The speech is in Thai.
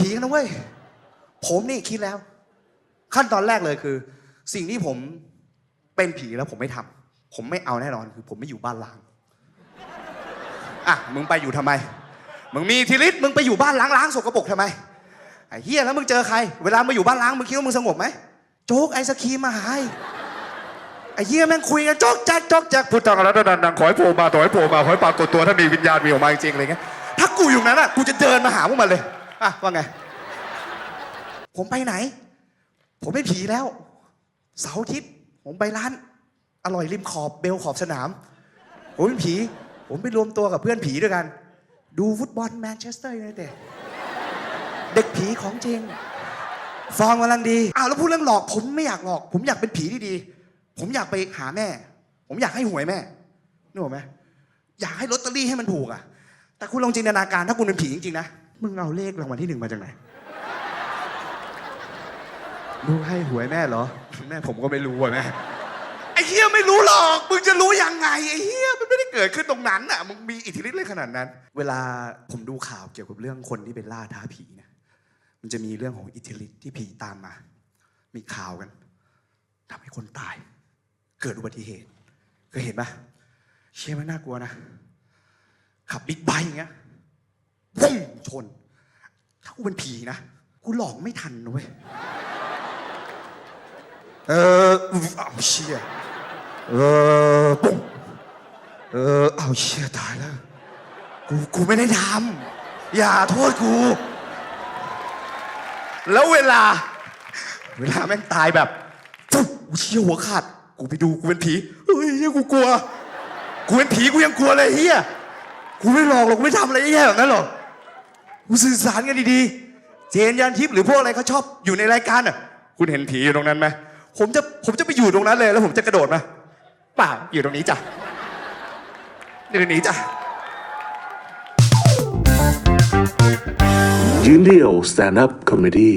ผีกันนะเว้ย ผมนี่คิดแล้ว ขั้นตอนแรกเลยคือ สิ่งที่ผมเป็นผีแล้วผมไม่ทำผมไม่เอาแน่นอนคือ ผมไม่อยู่บ้านล้างอะมึงไปอยู่ทำไม มึงมีทธิฤทธิ์มึงไปอยู่บ้านล้างล้างสกปรกทำไมไอ้เฮียแล้วมึงเจอใคร เวลามาอยู่บ้านล้างมึงคิดว่ามึงสงบไหมโจ๊กไอศครีมมาหายไอ้เฮียแม่งคุยกันโจ๊กจ๊กโจ๊กจ๊กพุทธังอนันตนันดังขอให้โผล่มาขอให้โผล่มาขอให้ปรากฏตัวถ้ามีวิญญาณมีออกมาจริงๆอะไรเงี้ยถ้ากูอยู่นั้นอะกูจะเดินมาหาพวกมันเลย อะว่าไง ผมไปไหน ผมไม่ผีแล้ว เสาร์อาทิตย์ผมไปร้าน อร่อยริมขอบเบลขอบสนาม ผมเป็นผี ผมไปรวมตัวกับเพื่อนผีด้วยกัน ดูฟุตบอลแมนเชสเตอร์ยูไนเต็ดเด็กผีของจริง ฟอร์มกำลังดี อ้าวแล้วพูดเรื่องหลอก ผมไม่อยากหลอก ผมอยากเป็นผีที่ดี ผมอยากไปหาแม่ ผมอยากให้หวยแม่นึกออกไหมอยากให้ลอตเตอรี่ให้มันถูกอะ แต่คุณลองจินตนาการถ้าคุณเป็นผีจริงๆนะ มึงเอาเลขรางวัลที่หนึ่งมาจากไหน ลูกให้หวยแม่เหรอ แม่ผมก็ไม่รู้อะแม่ ไอ้เฮียไม่รู้หรอก มึงจะรู้ยังไง ไอ้เฮียมันไม่ได้เกิดขึ้นตรงนั้นอะ มึงมีอิทธิฤทธิ์เลยขนาดนั้น เวลาผมดูข่าวเกี่ยวกับเรื่องคนที่เป็นล่าท้าผีเนี่ยมันจะมีเรื่องของอิทธิฤทธิ์ที่ผีตามมา มีข่าวกันทำให้คนตาย เกิดอุบัติเหตุเคยเห็นปะเชี่ยมันน่ากลัวนะ ขับบิ๊กไบค์อย่างเงี้ย ชน ถ้ากูเป็นผีนะ กูหลอกไม่ทันนะเว้ย เออเอาเชี่ยเออปุ้งเออเอาเชี่ยตายแล้ว กูกูไม่ได้ทำอย่าโทษกู แล้วเวลา เวลาแม่งตายแบบปุ๊บกูเชี่ยหัวขาด กูไปดูกูเป็นผีเฮ้ยเหี้ยกูกลัว กูเป็นผีกูยังกลัวเลยเฮียกูไม่หลอกหรอกกูไม่ทำอะไรแย่แบบนั้นหรอก สื่อสารกันดีๆ เจนยันทิพย์หรือพวกอะไรเขาชอบอยู่ในรายการอะ คุณเห็นผีอยู่ตรงนั้นไหมผมจะผมจะไปอยู่ตรงนั้นเลยแล้วผมจะกระโดดมาเปล่าอยู่ตรงนี้จ้ะอยู่ตรงนี้จ้ะยืนเดี่ยว stand up comedy